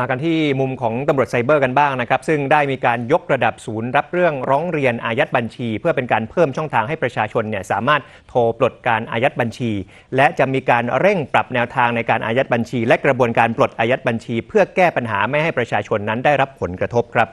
มากันที่มุมของตำรวจไซเบอร์กันบ้างนะครับ ซึ่งได้มีการยกระดับศูนย์รับเรื่องร้องเรียนอายัดบัญชี เพื่อเป็นการเพิ่มช่องทางให้ประชาชนเนี่ยสามารถโทรปลดการอายัดบัญชี และจะมีการเร่งปรับแนวทางในการอายัดบัญชี และกระบวนการปลดอายัดบัญชี เพื่อแก้ปัญหาไม่ให้ประชาชนนั้นได้รับผลกระทบครับ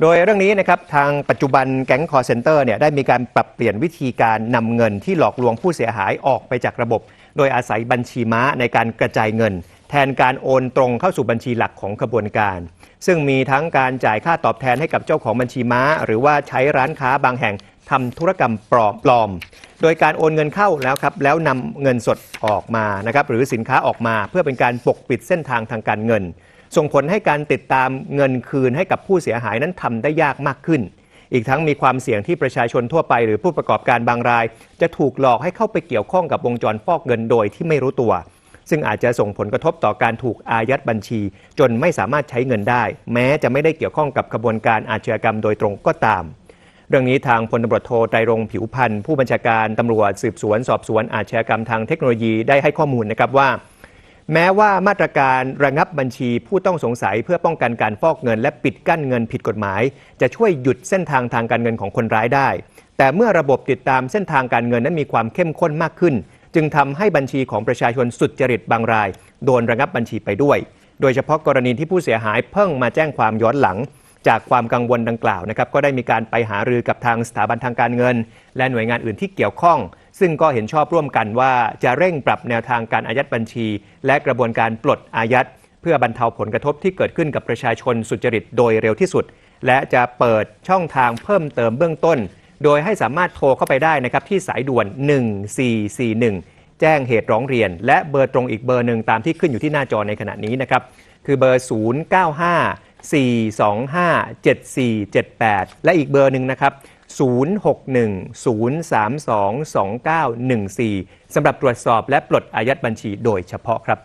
โดยเรื่องนี้นะครับทางปัจจุบันแก๊งคอร์เซนเตอร์เนี่ยได้มีการปรับเปลี่ยนวิธีการนำเงินที่หลอกลวงผู้เสียหายออกไปจากระบบ โดยอาศัยบัญชีม้าในการกระจายเงิน แทนการโอนตรงเข้าสู่บัญชีหลักของขบวนการ ซึ่งมีทั้งการจ่ายค่าตอบแทนให้กับเจ้าของบัญชีม้า หรือว่าใช้ร้านค้าบางแห่งทำธุรกรรมปลอมปลอม โดยการโอนเงินเข้าแล้วครับแล้วนำเงินสดออกมานะครับหรือสินค้าออกมาเพื่อเป็นการปกปิดเส้นทางทางการเงิน ส่งผลให้การติดตามเงินคืนให้กับผู้เสียหายนั้นทำได้ยากมากขึ้น อีกทั้งมีความเสี่ยงที่ประชาชนทั่วไป หรือผู้ประกอบการบางราย จะถูกหลอกให้เข้าไปเกี่ยวข้องกับวงจรฟอกเงินโดยที่ไม่รู้ตัว ซึ่งอาจจะส่งผลกระทบต่อการถูกอายัดบัญชี จนไม่สามารถใช้เงินได้ แม้จะไม่ได้เกี่ยวข้องกับขบวนการอาชญากรรมโดยตรงก็ตาม เรื่องนี้ทางพลตำรวจโทไตรรงผิวพันธ์ผู้บัญชาการตำรวจสืบสวน สอบสวนอาชญากรรมทางเทคโนโลยีได้ให้ข้อมูลนะครับว่าแม้ว่ามาตรการระงับบัญชีผู้ต้องสงสัยเพื่อป้องกันการฟอกเงิน และปิดกั้นเงินผิดกฎหมาย จะช่วยหยุดเส้นทางทางการเงินของคนร้ายได้ แต่เมื่อระบบติดตามเส้นทางการเงินนั้นมีความเข้มข้นมากขึ้น จึงทำให้บัญชีของประชาชนสุดจริตบางราย โดนระงับบัญชีไปด้วย โดยเฉพาะกรณีที่ผู้เสียหายเพิ่งมาแจ้งความย้อนหลัง จากความกังวลดังกล่าวนะครับก็ได้มีการไปหารือกับทางสถาบันทางการเงิน และหน่วยงานอื่นที่เกี่ยวข้อง ซึ่งก็เห็นชอบร่วมกันว่าจะเร่งปรับแนวทางการอายัดบัญชี และกระบวนการปลดอายัดเพื่อบรรเทาผลกระทบที่เกิดขึ้นกับประชาชนสุจริตโดยเร็วที่สุด และจะเปิดช่องทางเพิ่มเติมเบื้องต้น โดยให้สามารถโทรเข้าไปได้นะครับที่สายด่วน 1441 แจ้งเหตุร้องเรียน และเบอร์ตรงอีกเบอร์หนึ่งตามที่ขึ้นอยู่ที่หน้าจอในขณะนี้นะครับคือเบอร์ 095 425 7478 และอีกเบอร์หนึ่งนะครับ 061 032 2914 สำหรับตรวจสอบและปลดอายัดบัญชีโดยเฉพาะครับ